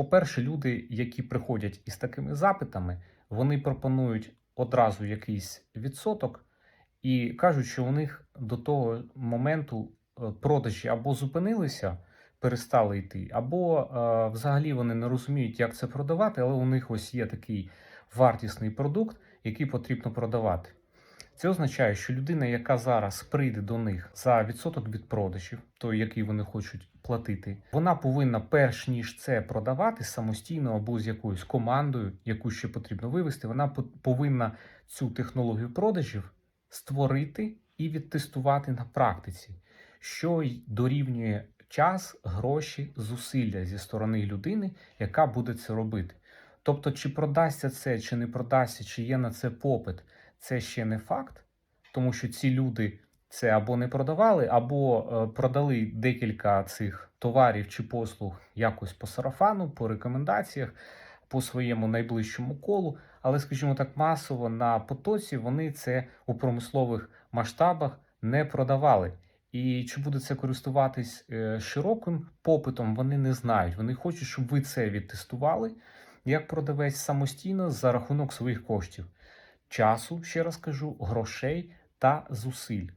по-перше, люди, які приходять із такими запитами, вони пропонують одразу якийсь відсоток і кажуть, що у них до того моменту е, продажі або зупинилися, перестали йти, або е, взагалі вони не розуміють, як це продавати, але у них ось є такий вартісний продукт, який потрібно продавати. Це означає, що людина, яка зараз прийде до них за відсоток від продажів, той, який вони хочуть платити, вона повинна, перш ніж це продавати самостійно або з якоюсь командою, яку ще потрібно вивести, вона по- повинна цю технологію продажів створити і відтестувати на практиці, що й дорівнює час, гроші, зусилля зі сторони людини, яка буде це робити. Тобто, чи продасться це, чи не продасться, чи є на це попит, це ще не факт, тому що ці люди це або не продавали, або е, продали декілька цих товарів чи послуг якось по сарафану, по рекомендаціях, по своєму найближчому колу. Але, скажімо так, масово на потоці вони це у промислових масштабах не продавали. І чи буде це користуватись е, широким попитом, вони не знають. Вони хочуть, щоб ви це відтестували як продавець самостійно за рахунок своїх коштів, часу, ще раз кажу, грошей та зусиль.